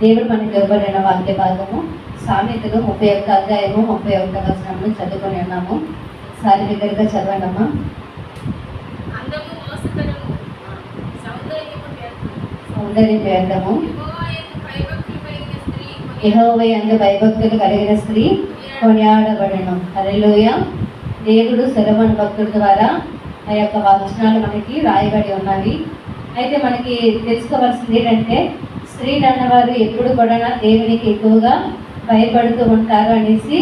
దేవుడు మనకి ఇవ్వబడిన వాక్య భాగము సామెతలు ముప్పై ఒక్క అధ్యాయము ముప్పై ఒక్క వచనము చదువుకొని ఉన్నాము. సారి దగ్గరగా సౌందర్యం వ్యర్థము. యెహోవా యందు భయభక్తులు కలిగిన స్త్రీ యెహోవా అందు భయభక్తులు కలిగిన స్త్రీ కొనియాడబడను. హల్లెలూయ. దేవుడు సెలవన్ భక్తుల ద్వారా ఆ యొక్క వచనాలు మనకి రాయబడి ఉన్నవి. అయితే మనకి తెలుసుకోవాల్సింది ఏంటంటే స్త్రీలు అన్నవారు ఎప్పుడు కూడా దేవునికి ఎక్కువగా భయపడుతూ ఉంటారు అనేసి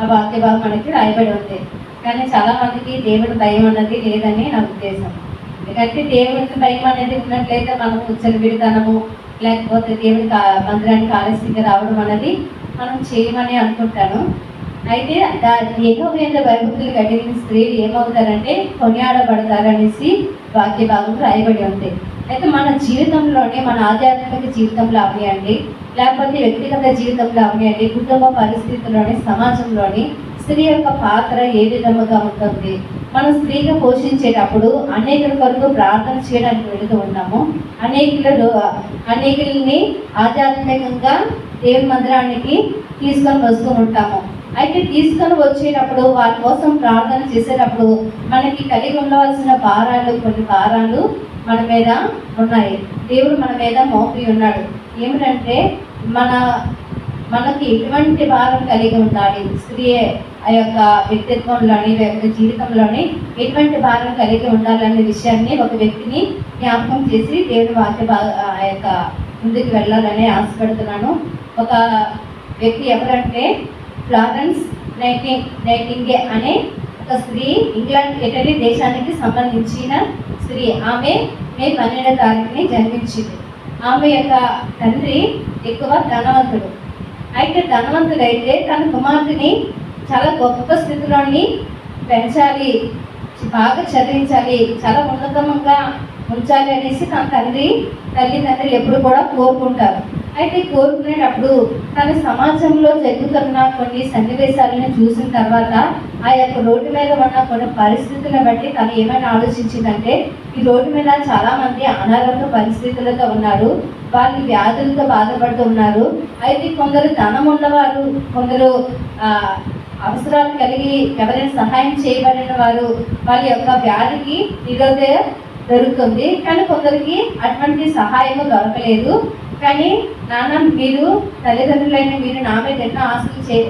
ఆ వాక్యభావం మనకి రాయబడి ఉంది. కానీ చాలా మందికి దేవుడి భయం అన్నది లేదని నా ఉద్దేశం. ఎందుకంటే దేవుడికి భయం అనేది ఉన్నట్లయితే మనం ఉచ్చరి విడతనము లేకపోతే దేవుడి మందిరానికి ఆలస్యంగా రావడం అనేది మనం చేయమని అనుకుంటాను. అయితే ఏకో మీద భయభక్తులు కలిగిన స్త్రీలు ఏమవుతారంటే కొనియాడబడతారనేసి వాక్య భాగం రాయబడి ఉంది. అయితే మన జీవితంలోనే మన ఆధ్యాత్మిక జీవితంలో అవనియండి లేకపోతే వ్యక్తిగత జీవితంలో అవనియండి కుటుంబ పరిస్థితుల్లోని సమాజంలోని స్త్రీ యొక్క పాత్ర ఏ విధముగా ఉంటుంది? మనం స్త్రీగా పోషించేటప్పుడు అనేకుల కొరకు ప్రార్థన చేయడానికి వెళుతూ ఉన్నాము. అనేకులు అనేకుల్ని ఆధ్యాత్మికంగా దేవుని మందిరానికి తీసుకొని వస్తూ ఉంటాము. అయితే తీసుకొని వచ్చేటప్పుడు వారి కోసం ప్రార్థన చేసేటప్పుడు మనకి కలిగి ఉండవలసిన భారాలు కొన్ని భారాలు మన మీద ఉన్నాయి. దేవుడు మన మీద మోపి ఉన్నాడు. ఏమిటంటే మన మనకి ఎటువంటి భారం కలిగి ఉండాలి? స్త్రీ ఆ యొక్క వ్యక్తిత్వంలోని లేకపోతే జీవితంలోని ఎటువంటి భారం కలిగి ఉండాలనే విషయాన్ని ఒక వ్యక్తిని జ్ఞాపకం చేసి దేవుని వాక్య ఆ యొక్క ముందుకు వెళ్ళాలని ఆశపడుతున్నాను. ఒక వ్యక్తి ఎవరంటే ఫ్లారెన్స్ నైటింగ్ నైటింగే అనే ఒక స్త్రీ ఇంగ్లాండ్ ఇటలీ దేశానికి సంబంధించిన స్త్రీ. ఆమె మే పన్నెండో తారీఖుని జన్మించింది. ఆమె యొక్క తండ్రి ఎక్కువ ధనవంతుడు. అయితే ధనవంతుడైతే తన కుమార్తెని చాలా గొప్ప స్థితిలోని పెంచాలి బాగా చదివించాలి చాలా ఉన్నతంగా ఉంచాలి అనేసి తన తండ్రి తల్లిదండ్రులు ఎప్పుడు కూడా కోరుకుంటారు. అయితే కోరుకునేటప్పుడు తన సమాజంలో జరుగుతున్న కొన్ని సన్నివేశాలను చూసిన తర్వాత ఆ యొక్క రోడ్డు మీద ఉన్న కొన్ని పరిస్థితులను బట్టి తను ఏమైనా ఆలోచించిందంటే ఈ రోడ్డు మీద చాలా మంది అనారోగ్య పరిస్థితులతో ఉన్నారు వాళ్ళు వ్యాధులతో బాధపడుతూ ఉన్నారు. అయితే కొందరు ధనం ఉన్నవారు కొందరు అవసరాలు కలిగి ఎవరైనా సహాయం చేయబడిన వారు వారి యొక్క వ్యాధికి నిరోధ దొరుకుతుంది. కానీ కొందరికి అటువంటి సహాయము దొరకలేదు. కానీ నాన్న మీరు తల్లిదండ్రులైన మీరు నా మీద ఎన్నో ఆశలు చే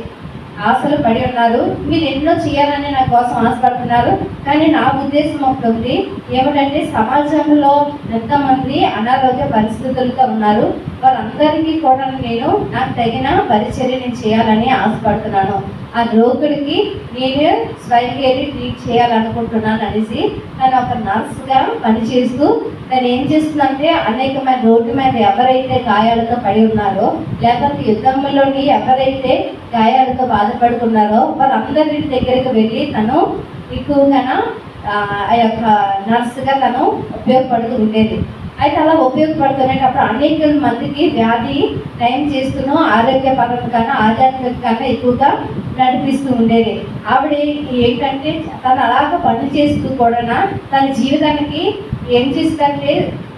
ఆశలు పడి ఉన్నారు. మీరు ఎన్నో చేయాలని నా కోసం ఆశపడుతున్నారు. కానీ నా ఉద్దేశం ఒకటి ఉంది. ఏమిటంటే సమాజంలో ఎంతమంది అనారోగ్య పరిస్థితులతో ఉన్నారు. వారందరికీ కూడా నేను నాకు తగిన పరిచర్య నేను చేయాలని ఆశపడుతున్నాను. ఆ రోగుడికి నేను స్వయంగా ట్రీట్ చేయాలనుకుంటున్నాను అనేసి తను ఒక నర్స్గా పనిచేస్తూ తను ఏం చేస్తుందంటే అనేకమైన రోడ్డు మీద ఎవరైతే గాయాలతో పడి ఉన్నారో లేకపోతే యుద్ధంలోని ఎవరైతే గాయాలతో బాధపడుతున్నారో వారందరి దగ్గరికి వెళ్ళి తను ఎక్కువగా ఆ యొక్క నర్సుగా తను ఉపయోగపడుతూ ఉండేది. అయితే అలా ఉపయోగపడుతున్నప్పుడు అనేక మందికి వ్యాధి నయం చేస్తూనూ ఆరోగ్యపరంగాను ఆధ్యాత్మికంగా ఎక్కువగా నడిపిస్తూ ఉండేది. ఆవిడ ఏంటంటే తను అలాగ పని చేస్తూ కూడా తన జీవితానికి ఏం చేస్తుందంటే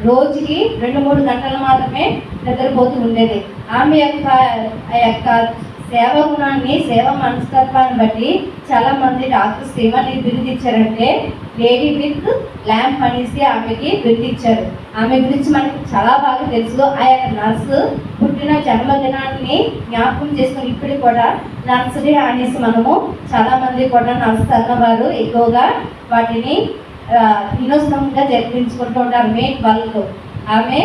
రోజుకి రెండు మూడు గంటలు మాత్రమే నిద్రపోతూ ఉండేది. ఆమె యొక్క ఆ యొక్క సేవ గుణాన్ని సేవ మనస్తత్వాన్ని బట్టి చాలా మంది డాక్టర్స్ ఏమని బిరుదిచ్చారంటే లేడీ విత్ ల్యాంప్ అనేసి ఆమెకి బిరుదిచ్చారు. ఆమె గురించి మనకి చాలా బాగా తెలుసు. ఆ యొక్క నర్సు పుట్టిన జన్మదినాన్ని జ్ఞాపకం చేసుకుని ఇప్పుడు కూడా నర్సరీ అనేసి మనము చాలా మంది కూడా నర్స్ అన్నవారు ఎక్కువగా వాటిని దినోత్సవంగా జరిపించుకుంటూ ఉంటారు. మే ట్వెల్వ్ ఆమె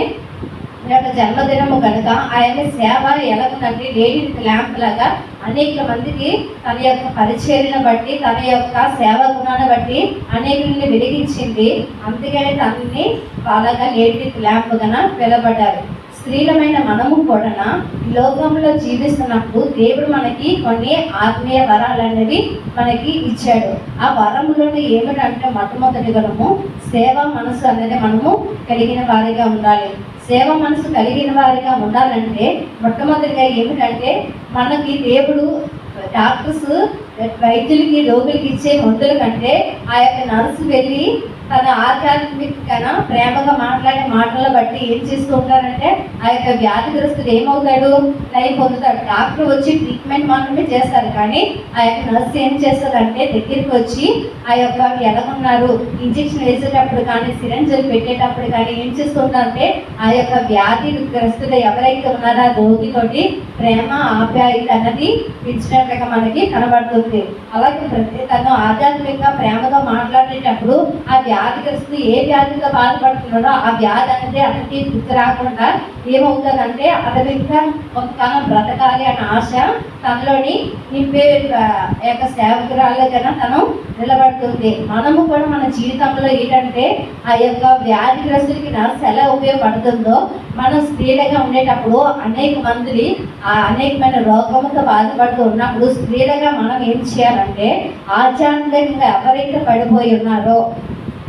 యొక్క జన్మదినము కనుక ఆయన సేవ ఎలాగంటే లేడీ ల్యాంప్ లాగా అనేక మందికి తన యొక్క పరిచర్యను బట్టి తన యొక్క సేవ గుణాన్ని బట్టి అనేకుల్ని వెలిగించింది. అందుకని తనని బాగా లేడీ ల్యాంప్ గన పిలబడ్డారు స్త్రీలమైన మనము కూడా లోకంలో జీవిస్తున్నప్పుడు దేవుడు మనకి కొన్ని ఆత్మీయ వరాలు అనేవి మనకి ఇచ్చాడు. ఆ వరములోని ఏమిటంటే మొట్టమొదటి వరము సేవ మనసు అనేది మనము కలిగిన వారిగా ఉండాలి. సేవ మనసు కలిగిన వారిగా ఉండాలంటే మొట్టమొదటిగా ఏమిటంటే మనకి దేవుడు డాక్టర్స్ వైద్యులకి రోగులకి ఇచ్చే మందుల కంటే ఆ యొక్క నర్సు వెళ్ళి తన ఆధ్యాత్మికన ప్రేమగా మాట్లాడే మాటలను బట్టి ఏం చేస్తూ ఉంటారంటే ఆ యొక్క వ్యాధిగ్రస్తుడు ఏమవుతాడు? లైఫ్ పొందుతాడు. డాక్టర్ వచ్చి ట్రీట్మెంట్ మాత్రమే చేస్తారు. కానీ ఆ యొక్క నర్స్ ఏం చేస్తారంటే దగ్గరికి వచ్చి ఆ యొక్క ఎలా ఉన్నారు ఇంజెక్షన్ వేసేటప్పుడు కానీ సిరంజలు పెట్టేటప్పుడు కానీ ఏం చేస్తుంటారంటే ఆ యొక్క వ్యాధి గ్రస్తుడు ఎవరైతే ఉన్నారో ఆ రోగితోటి ప్రేమ ఆప్యాయత అన్నది పెంచినట్లుగా మనకి కనబడుతుంది. అలాగే ప్రతి తను ఆధ్యాత్మికంగా ప్రేమగా మాట్లాడేటప్పుడు ఆ వ్యాధిగ్రస్తుడు ఏ వ్యాధితో బాధపడుతున్నాడో ఆ వ్యాధి అనేది అతనికి గుర్తు రాకుండా ఏమవుతుందంటే అతని ఇంకా కొంతకాలం బ్రతకాలి అనే ఆశ తనలోని నింపే యొక్క సేవకురాలుగా తను నిలబడుతుంది. మనము కూడా మన జీవితంలో ఏంటంటే ఆ యొక్క వ్యాధిగ్రస్తులకి నర్స్ ఎలా ఉపయోగపడుతుందో మనం స్త్రీలుగా ఉండేటప్పుడు అనేక మంది ఆ అనేకమైన రోగముతో బాధపడుతూ ఉన్నప్పుడు స్త్రీలుగా మనం ఏం ఇచ్చారంటే ఆధ్యాత్మికంగా ఎవరైతే పడిపోయి ఉన్నారో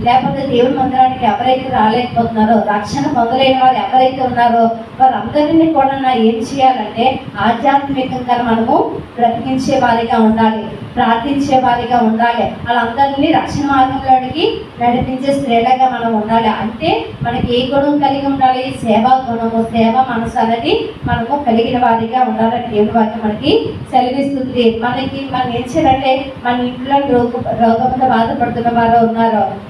లేకపోతే దేవుని మందిరానికి ఎవరైతే రాలేకపోతున్నారో రక్షణ పొందలేని వారు ఎవరైతే ఉన్నారో వారందరినీ కూడా నా ఏం చేయాలంటే ఆధ్యాత్మికంగా మనము బ్రతికించే వారిగా ఉండాలి ప్రార్థించే వారిగా ఉండాలి. వాళ్ళందరినీ రక్షణ మార్గంలోనికి నడిపించే స్త్రీలుగా మనం ఉండాలి. అంటే మనకి ఏ గుణం కలిగి ఉండాలి? సేవా గుణము సేవ మనసు అనేది మనము కలిగిన వారిగా ఉండాలని దేవుని వారికి మనకి సెలవిస్తుంది. మనకి మనం ఏం చేయాలంటే మన ఇంట్లో రోగ రోగంతో బాధపడుతున్న వారు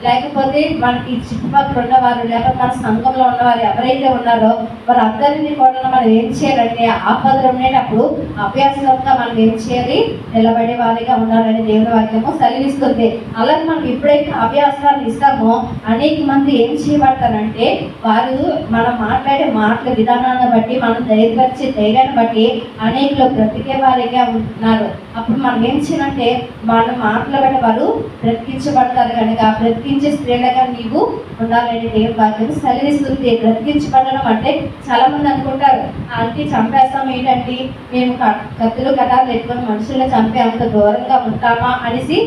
లేకపోతే లేకపోతే మనకి చుట్టుపక్కల ఉన్నవారు లేకపోతే మన సంఘంలో ఉన్నవారు ఎవరైతే ఉన్నారో వారందరినీ కూడా మనం ఏం చేయాలంటే ఆపదలు ఉండేటప్పుడు అభ్యాసంగా మనం ఏం చేయాలి? నిలబడే వారిగా ఉండాలని దేవుని వాక్యము సెలవిస్తుంది. అలాగే మనం ఎప్పుడైతే అభ్యాసాలు ఇస్తామో అనేక మంది ఏం చేయబడతారంటే వారు మనం మాట్లాడే మాటల విధానాన్ని బట్టి మనం ధైర్యపరిచే ధైర్యాన్ని బట్టి అనేకలు బ్రతికే వారిగా ఉంటున్నారు అప్పుడు మనం ఏం చేయాలంటే మనం మాటలు బట్టి వారు బ్రతికించబడతారు కనుక బ్రతికించే స్త్రీలుగా నీవు ఉండాలని దేవుని వాక్యం సెలవిస్తుంది బ్రతికించబడడం అంటే చాలా మంది అనుకుంటారు. అంటే చంపేస్తాం ఏంటంటే మేము కత్తులు కటాలు పెట్టుకొని మనుషుల్ని చంపే అంత దూరంగా ఉంటామా? అనేసి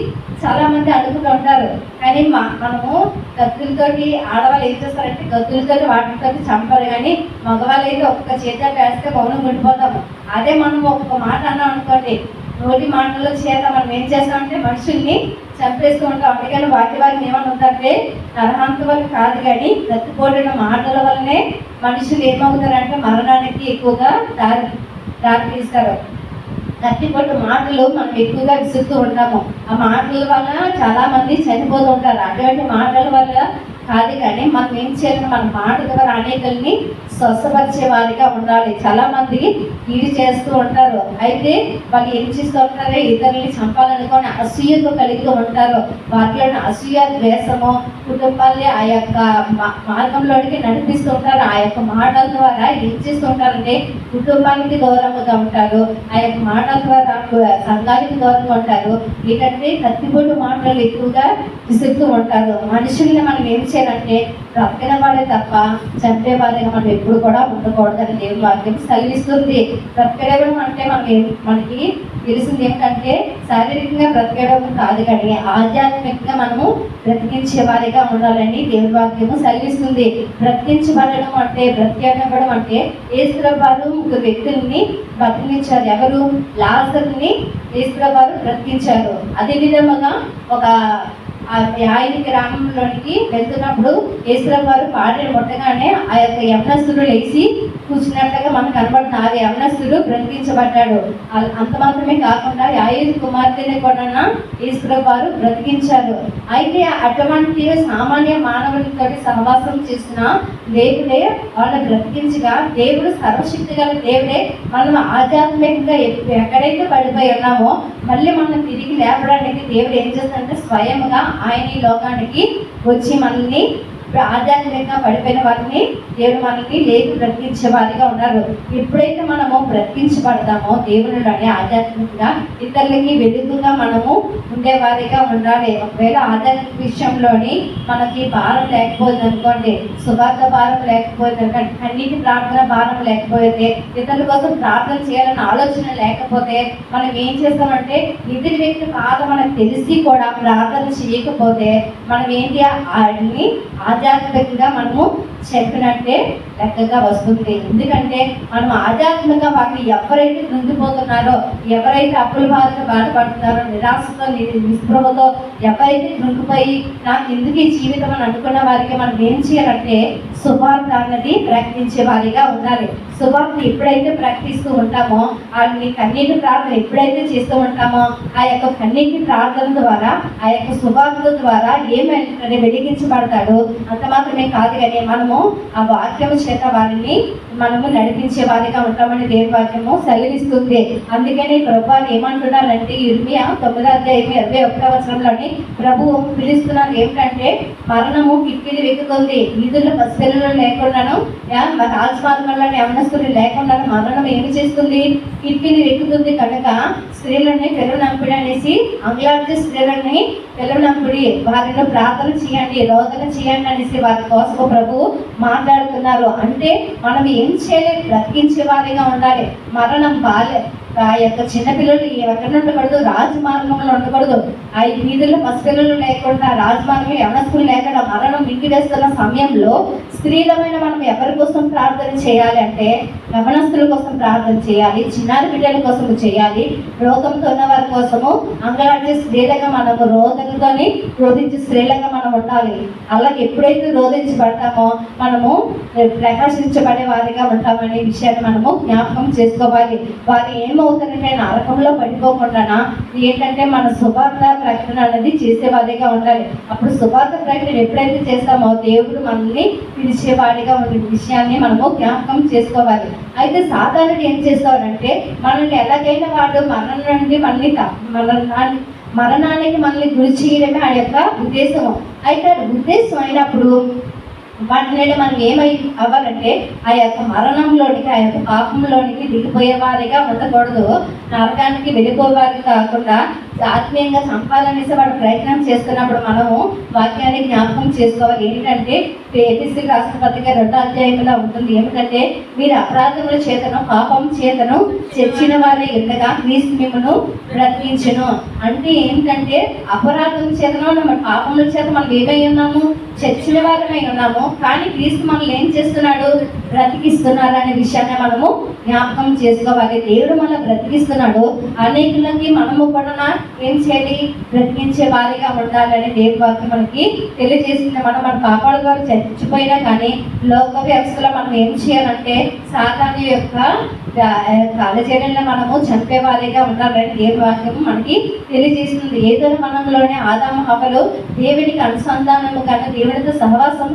చాలా మంది అనుకుంటూ ఉంటారు. కానీ మా మనము కత్తులతోటి ఆడవాళ్ళు ఏం చేస్తారంటే కత్తులతోటి వాటితో చంపరు. కానీ మగవాళ్ళు అయితే ఒక్క చేత వేస్తే మౌనం ఉండిపోతాము అదే మనం ఒక్కొక్క మాట అన్నాం అనుకోండి నోటి మాటలో చేత మనం ఏం చేస్తామంటే మనుషుల్ని చంపేస్తూ ఉంటాం అందుకని వాటి వారికి ఏమన్నా ఉందంటే నరహంత వల్ల కాదు కానీ కత్తిపోడిన మాటల వల్లనే మనుషులు ఏమవుతారంటే మరణానికి ఎక్కువగా దారి దారి తీస్తారు కత్తిపట్టు మాటలు మనం ఎక్కువగా విసురుతూ ఉంటాము. ఆ మాటల వల్ల చాలా మంది చనిపోతూ ఉంటారు. అటువంటి మాటల వల్ల కాదు కానీ మనం ఏం చేయాలి మన మాట ద్వారా అనేకల్ని స్వస్థపరిచే వారిగా ఉండాలి. చాలా మంది ఇది చేస్తూ ఉంటారు. అయితే వాళ్ళు ఏం చేస్తూ ఉంటారు? ఇతరుల్ని చంపాలనుకొని అసూయతో కలిగి ఉంటారు. వాటిలోని అసూయ ద్వేషము కుటుంబాన్ని ఆ యొక్క మా- మార్గంలోనికి నడిపిస్తూ ఉంటారు. ఆ యొక్క మాటల ద్వారా ఏం చేస్తూ ఉంటారంటే కుటుంబానికి దూరంగా ఉంటారు. ఆ యొక్క మాటల ద్వారా సంఘానికి దూరంగా ఉంటారు. ఏంటంటే కత్తిబొట్టు మాటలు ఎక్కువగా విసుగుతూ ఉంటారు. మనుషుల్ని మనం ఏం చేయాలంటే బ్రతికిన వాడే తప్ప చంపే వారిగా మనం ఎప్పుడు కూడా ఉండకూడదని దేవుని వాక్యం సెలవిస్తుంది బ్రతకడం అంటే మనం మనకి తెలిసింది ఏంటంటే శారీరకంగా బ్రతకడం కాదు కానీ ఆధ్యాత్మికంగా మనము బ్రతికించే వారిగా ఉండాలని దేవుని వాక్యము సెలవిస్తుంది బ్రతికించబడడం అంటే బ్రతికివ్వడం అంటే ఏసుప్రభారు ముగ్గురు వ్యక్తుల్ని బ్రతికించారు ఎవరు? లాజర్ని ఏసుప్రభారు బ్రతికించారు. అదే విధముగా ఒక ఆయన గ్రామంలోనికి వెళ్తున్నప్పుడు ఈశ్వరం వారు పాడిన ముట్టగానే ఆ యొక్క యమనస్తుడు లేచి కూర్చున్నట్లుగా మనకు కనబడుతుంది. ఆ యమనస్తుడు బ్రతికించబడ్డాడు. అంత మాత్రమే కాకుండా యాయుధ కుమార్తెని కూడా ఈశ్వరం వారు బ్రతికించారు. అయితే అటువంటి సామాన్య మానవులతో సహవాసం చేసిన దేవుడే వాళ్ళని బ్రతికించగా దేవుడు సర్వశక్తి గల దేవుడే మనం ఆధ్యాత్మికంగా ఎక్కడైతే పడిపోయి ఉన్నామో మళ్ళీ మనం తిరిగి లేపడానికి దేవుడు ఏం చేస్తాడంటే స్వయంగా ఆయన ఈ లోకానికి వచ్చి మనల్ని ఆధ్యాత్మికంగా పడిపోయిన వారిని దేవుడు మనకి లేపి బ్రతికించే వారిగా ఉన్నారు. ఎప్పుడైతే మనము బ్రతికించబడతామో అనే ఆధ్యాత్మికంగా ఇతరులకి వెలుగుగా మనము ఉండేవారిగా ఉండాలి. ఒకవేళ ఆధ్యాత్మిక విషయంలోని మనకి భారం లేకపోయింది అనుకోండి సువార్త భారం లేకపోయింది అనుకోండి అన్నిటి ప్రార్థన భారం లేకపోతే ఇతరుల కోసం ప్రార్థన చేయాలన్న ఆలోచన లేకపోతే మనం ఏం చేస్తామంటే ఎదుటి వ్యక్తి బాధ మనకు తెలిసి కూడా ప్రార్థన చేయకపోతే మనం ఏంటి అన్ని ఆధ్యాత్మికంగా మనము చెప్పినట్టే లెక్కగా వస్తుంది. ఎందుకంటే మనం ఆధ్యాత్మిక వాటిని ఎవరైతే కృంగిపోతున్నారో ఎవరైతే అప్పుల బాధతో బాధపడుతున్నారో నిరాశతో నిస్పృహతో ఎవరైతే కృంగిపోయి నాకు ఎందుకు ఈ జీవితం అని అనుకున్న వారికి మనం ఏం చేయాలంటే శుభార్త అన్నది ప్రకటించే వారిగా ఉండాలి. శుభార్త ఎప్పుడైతే ప్రకటిస్తూ ఉంటామో వాళ్ళని కన్నీటి ప్రార్థన ఎప్పుడైతే చేస్తూ ఉంటామో ఆ యొక్క కన్నీటి ప్రార్థన ద్వారా ఆ యొక్క శుభార్త ద్వారా ఏమైనా వెలిగించబడతాడు అంత మాత్రమే కాదు కానీ మనము ఆ వాక్యం చేత వారిని మనము నడిపించే వారిగా ఉంటామని దేవుని వాక్యము సెలవిస్తుంది. అందుకని ప్రభు ఏమంటున్నారంటే ఇర్మియా తొమ్మిదో అధ్యాయం ఇరవై ఒకటో వచనంలోని ప్రభువు పిలుస్తున్నారు ఏమిటంటే మరణము కిక్కిలి వెక్కుతుంది వీధుల్లో పసిపిల్లలు లేకుండాను రాజమార్గంలోని అవనస్తులు లేకుండా మరణం ఏమి చేస్తుంది? కిక్కిలి వెక్కుతుంది కనుక స్త్రీలని పెరునంపిడి అనేసి అంగ్లార్జీ స్త్రీలని పెరునంపిడి వారిని ప్రార్థన చేయండి రోదన చేయండి అనేసి వారి కోసం ప్రభు మాట్లాడుతున్నారు. అంటే మనం ఏం చేయలేదు బ్రతికించే వారిగా ఉండాలి. మరణం బాలే. ఆ యొక్క చిన్నపిల్లలు ఎక్కడ ఉండకూడదు. రాజమార్గంలో ఉండకూడదు. ఆ వీధుల్లో పసిపిల్లలు లేకుండా రాజమార్గంలో యవనస్తులు లేకుండా మరణం ఇంటి వేస్తున్న సమయంలో స్త్రీలమైన మనం ఎవరి కోసం ప్రార్థన చేయాలి అంటే యవనస్తుల కోసం ప్రార్థన చేయాలి చిన్నారి బిడ్డల కోసం చేయాలి రోగంతో ఉన్న వారి కోసము అంగరాజ్య స్త్రీలుగా మనము రోదనతోని రోధించి స్త్రీలుగా మనం ఉండాలి. అలాగే ఎప్పుడైతే రోధించబడతామో మనము ప్రకాశించబడే వారిగా ఉంటామనే విషయాన్ని మనము జ్ఞాపకం చేసుకోవాలి. వారు ఏమవుతారంటే నరకంలో పడిపోకుండా ఏంటంటే మన సువార్త ప్రకటన అనేది చేసేవారిగా ఉండాలి. అప్పుడు సువార్త ప్రకటన ఎప్పుడైతే చేస్తామో దేవుడు మనల్ని పిలిచేవాడిగా ఉన్న విషయాన్ని మనము జ్ఞాపకం చేసుకోవాలి. అయితే సాధారణ ఏం చేస్తారంటే మనల్ని ఎలాగైనా వాడు మరణం నుండి మనల్ని మరణాన్ని మరణానికి మనల్ని గురి చేయడమే ఆ యొక్క ఉద్దేశము. అయితే ఉద్దేశం అయినప్పుడు వాటిని మనం ఏమై అవ్వాలంటే ఆ యొక్క మరణంలోనికి ఆ యొక్క పాపంలోనికి దిగిపోయే వారిగా ఉండకూడదు. నరకానికి వెళ్ళిపోవారి కాకుండా ఆత్మీయంగా సంపాదనేసి వాడు ప్రయత్నం చేస్తున్నప్పుడు మనము వాక్యాన్ని జ్ఞాపకం చేసుకోవాలి. ఏంటంటే ఏపీసీ రాష్ట్రపతిగా రెండో అధ్యాయంలో ఉంటుంది. ఏమిటంటే మీరు అపరాధముల చేతను పాపం చేతను చచ్చిన వారి ఉండగా క్రీస్తు మిమ్మను బ్రతికించును. అంటే ఏంటంటే అపరాధం చేతను మన పాపముల చేత మనం ఏమై ఉన్నాము? చచ్చిన వారమై ఉన్నాము. కానీ క్రీస్తు మనల్ని ఏం చేస్తున్నాడు? బ్రతికిస్తున్నారు అనే విషయాన్ని మనము జ్ఞాపకం చేసుకోవాలి. దేవుడు మన బ్రతికిస్తున్నాడు. అనేకులకి మనము కూడా ఏం చేయాలి? బ్రతికించే వారిగా ఉండాలని దేవుడు వాక్యం మనకి తెలియజేసింది. మనం మన పాపాల ద్వారా చచ్చిపోయినా కానీ లోక వ్యవస్థలో మనం ఏం చేయాలంటే సాధారణ యొక్క కాలచర్యంలో మనము చంపే వారిగా ఉండాలని దేవుడు వాక్యం మనకి తెలియజేస్తుంది. ఏదో మనంలోనే ఆదామ హవలు దేవునికి అనుసంధానము కానీ దేవుడితో సహవాసం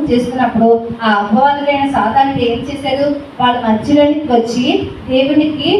చేస్తున్నప్పుడు ఆ అభవాదులైన సాతానుడు ఏం చేశారు వాళ్ళ మధ్యలోనికి వచ్చి దేవునికి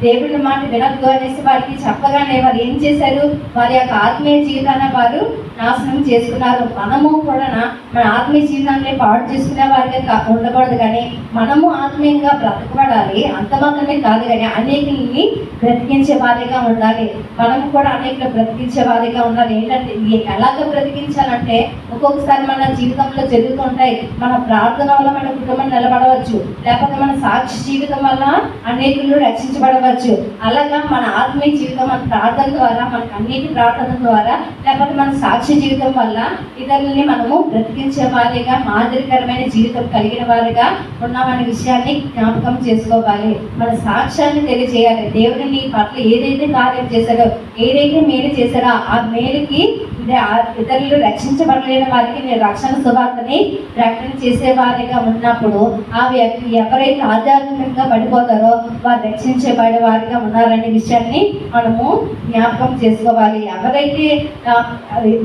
దేవుని మాట వినద్దు అనేసి వారికి చెప్పగానే వారు ఏం చేశారు? వారి యొక్క ఆత్మీయ జీవితాన్ని వారు నాశనం చేసుకున్నారు. మనము కూడా మన ఆత్మీయ జీవితాన్ని పాడు చేసుకునే వారిగా కా- ఉండకూడదు కానీ మనము ఆత్మీయంగా బ్రతకబడాలి. అంత మాత్రమే కాదు కానీ అనేకుల్ని బ్రతికించే వారిగా ఉండాలి. మనము కూడా అనేకులు బ్రతికించే వారిగా ఉండాలి. ఏంటంటే ఏ- ఎలాగ బ్రతికించాలంటే ఒక్కొక్కసారి మన జీవితంలో జరుగుతుంటాయి మన ప్రార్థన వల్ల మన కుటుంబం నిలబడవచ్చు. లేకపోతే మన సాక్షి జీవితం వల్ల అనేకులు రక్షించబడవచ్చు. అలాగా మన ఆత్మీయ జీవితం మన ప్రార్థన ద్వారా మన అన్నిటి ప్రార్థన ద్వారా లేకపోతే మన సాక్షి జీవితం వల్ల ఇతరులని మనము బ్రతికించే వారిగా మాదిరికరమైన జీవితం కలిగిన వారిగా ఉన్నామనే విషయాన్ని జ్ఞాపకం చేసుకోవాలి. మన సాక్ష్యాన్ని తెలియజేయాలి. దేవుడిని పట్ల ఏదైతే కార్యం చేశాడో ఏదైతే మేలు చేశాడో ఆ మేలుకి అంటే ఇతరులు రక్షించబడలేని వారికి నేను రక్షణ సువార్తని ప్రకటన చేసేవారిగా ఉన్నప్పుడు ఆ వ్యక్తి ఎవరైతే ఆధ్యాత్మికంగా పడిపోతారో వారు రక్షించబడే వారిగా ఉన్నారనే విషయాన్ని మనము జ్ఞాపకం చేసుకోవాలి. ఎవరైతే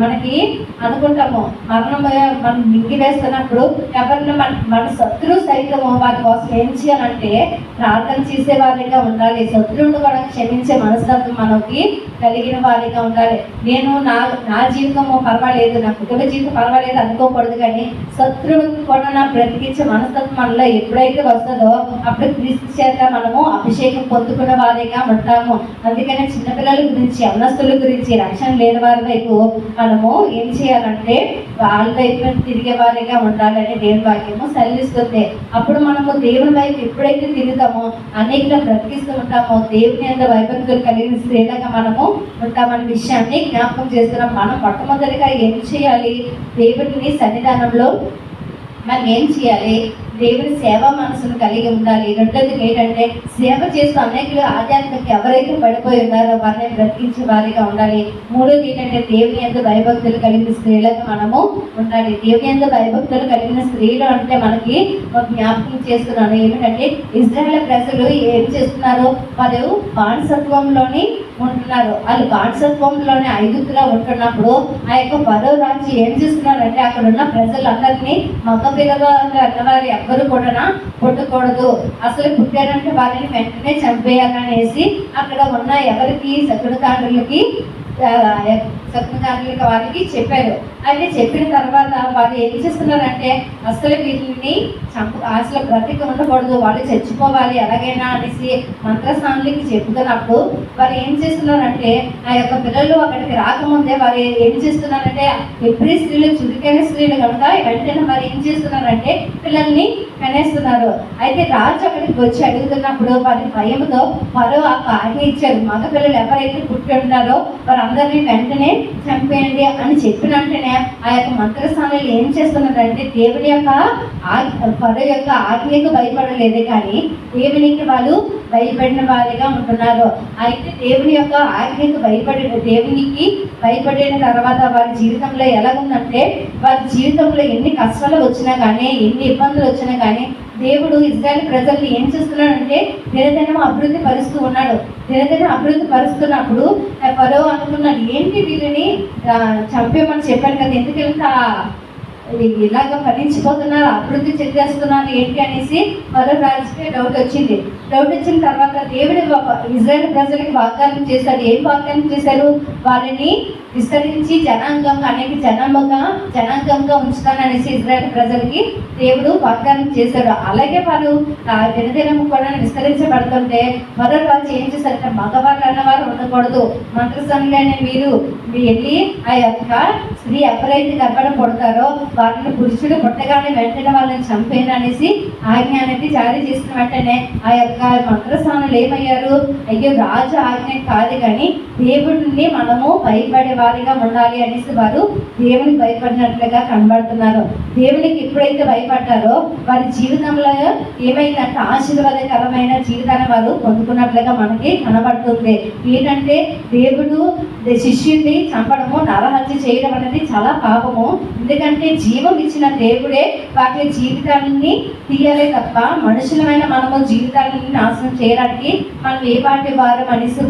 మనకి అనుకుంటామో మరణం మనం మింగి వేస్తున్నప్పుడు ఎవరిని మన మన శత్రువు సైతము వారి కోసం ఏం చేయాలంటే ప్రార్థన చేసే వారిగా ఉండాలి. శత్రువును కూడా క్షమించే మనస్తత్వం మనకి కలిగిన వారిగా ఉండాలి. నేను నా నా జీవితం పర్వాలేదు నా కుటుంబ జీవితం పర్వాలేదు అనుకోకూడదు కానీ శత్రువుని కూడా నా బ్రతికించే మనస్తత్వం మనలో ఎప్పుడైతే వస్తుందో అప్పుడు క్రీస్తు చేత మనము అభిషేకం పొందుకున్న వారిగా ఉంటాము. అందుకనే చిన్నపిల్లల గురించి యవనస్తుల గురించి రక్షణ లేని వారి వైపు మనము ఏం చేయాలంటే వాళ్ళ వైపు తిరిగే వారిగా ఉండాలని దేవుని వాక్యము సెలవిస్తుంది. అప్పుడు మనము దేవుని వైపు ఎప్పుడైతే తిరుగుతామో అనేకలా బ్రతికిస్తూ ఉంటామో దేవుని అంత వైభక్తులు కలిగిన స్త్రీలుగా మనము ఉంటామనే విషయాన్ని జ్ఞాపకం చేస్తున్నాం. మనం మొట్టమొదటిగా ఏం చేయాలి? దేవుడిని సన్నిధానంలో మనం ఏం చేయాలి? దేవుని సేవా మనసును కలిగి ఉండాలి. రెండోది ఏంటంటే సేవ చేస్తూ అనేకులు ఆధ్యాత్మిక ఎవరైతే పడిపోయి ఉన్నారో వారిని బ్రతికించే వారిగా ఉండాలి. మూడోది ఏంటంటే దేవుని ఎందు భయభక్తులు కలిగిన స్త్రీలకు మనము ఉండాలి. దేవుని ఎందు భయభక్తులు కలిగిన స్త్రీలు అంటే మనకి ఒక జ్ఞాపకం చేస్తున్నాను. ఏమిటంటే ఇజ్రాయెల్ ప్రజలు ఏం చేస్తున్నారు వారు బానిసత్వంలోని ఉంటున్నారు వాళ్ళు బానిసత్వంలోనే ఐదుగురుగా ఉంటున్నప్పుడు ఆ యొక్క పదో రాజు ఏం చేస్తున్నారంటే అక్కడ ఉన్న ప్రజలందరినీ మగ పిల్లగా అన్నవారు ఎవ్వరు కూడా పుట్టకూడదు అసలు పుట్టారంటే వారిని వెంటనే చంపేయాలనేసి అక్కడ ఉన్న ఎవరికి శకునకారులకి వారికి చెప్పారు. అయితే చెప్పిన తర్వాత వారు ఏం చేస్తున్నారంటే అసలు వీళ్ళని చంపు అసలు బ్రతికి ఉండకూడదు వాళ్ళు చచ్చిపోవాలి ఎలాగైనా అనేసి మంత్రస్థానులకి చెప్తున్నప్పుడు వారు ఏం చేస్తున్నారంటే ఆ యొక్క పిల్లలు అక్కడికి రాకముందే వారు ఏం చేస్తున్నారంటే ఎప్పుడు స్త్రీలు చురుకైన స్త్రీలు కనుక వెంటనే వారు ఏం చేస్తున్నారంటే పిల్లల్ని కనేస్తున్నారు. అయితే రాజు అక్కడికి వచ్చి అడుగుతున్నప్పుడు వారి భయంతో మరో ఆ ఆజ్ఞ ఇచ్చారు. మగ పిల్లలు ఎవరైతే పుట్టి ఉన్నారో వారందరినీ వెంటనే చంపేయండి అని చెప్పిన వెంటనే ఆ యొక్క మంత్రస్థానాలు ఏం చేస్తున్నారంటే దేవుని యొక్క ఆ- పద యొక్క ఆజ్ఞకు భయపడలేదు. కానీ దేవునికి వాళ్ళు భయపడిన వారిగా ఉంటున్నారు. అయితే దేవుని యొక్క ఆజ్ఞకు భయపడిన దేవునికి భయపడిన తర్వాత వారి జీవితంలో ఎలా ఉందంటే వారి జీవితంలో ఎన్ని కష్టాలు వచ్చినా కానీ ఎన్ని ఇబ్బందులు వచ్చినా కానీ దేవుడు ఇజ్రాయల్ ప్రజల్ని ఏం చేస్తున్నాడంటే దినదినం అభివృద్ధి పరుస్తూ ఉన్నాడు. దినదినం అభివృద్ధి పరుస్తున్నప్పుడు పరో అనుకున్నాను అనుకున్నాడు ఏంటి వీళ్ళని చంపేమని చెప్పాను కదా ఎందుకంటే ఇలాగ ఫలించిపోతున్నారు అభివృద్ధి చెందేస్తున్నారు ఏంటి అనేసి మరో రాజుకి డౌట్ వచ్చింది. డౌట్ వచ్చిన తర్వాత దేవుడు ఒక- ఇజ్రాయెల్ ప్రజలకి వాగ్దానం చేశారు ఏం వాగ్దానం చేశారు? వారిని విస్తరించి జనాంగంగా అనేక జనాంగంగా జనాంగంగా ఉంచుతాననేసి ఇజ్రాయెల్ ప్రజలకి దేవుడు వాగ్దానం చేశాడు. అలాగే వారు ఆ దినదినం కూడా విస్తరించబడుతుంటే మరో రాజు ఏం చేశారంటే మగవారు అన్నవారు ఉండకూడదు. మంత్రసంలోనే మీరు మీరు వెళ్ళి ఆ యొక్క స్త్రీ ఎవరైతే పడతారో వాళ్ళని వారిని పురుషుడు పుట్టగానే వెంటనే వాళ్ళని చంపేను అనేసి ఆజ్ఞ అనేది జారీ చేసిన వెంటనే ఆ యొక్క మంత్రస్థానులు ఏమయ్యారు? అయ్యో రాజు ఆజ్ఞ కాదు కానీ దేవుడిని మనము భయపడే వారిగా ఉండాలి అనేసి వారు దేవునికి భయపడినట్లుగా కనబడుతున్నారు. దేవునికి ఎప్పుడైతే భయపడ్డారో వారి జీవితంలో ఏమైందంటే ఆశీర్వాదకరమైన జీవితాన్ని వారు పొందుకున్నట్లుగా మనకి కనబడుతుంది. ఏంటంటే దేవుడు శిష్యుడిని చంపడము నరహత్య చేయడం అనేది చాలా పాపము. ఎందుకంటే జీవం ఇచ్చిన దేవుడే వాటి జీవితాన్ని తీయాలే తప్ప మనుషులమైన మనము జీవితాన్ని నాశనం చేయడానికి మనం ఏ వాటి వారం అనేసి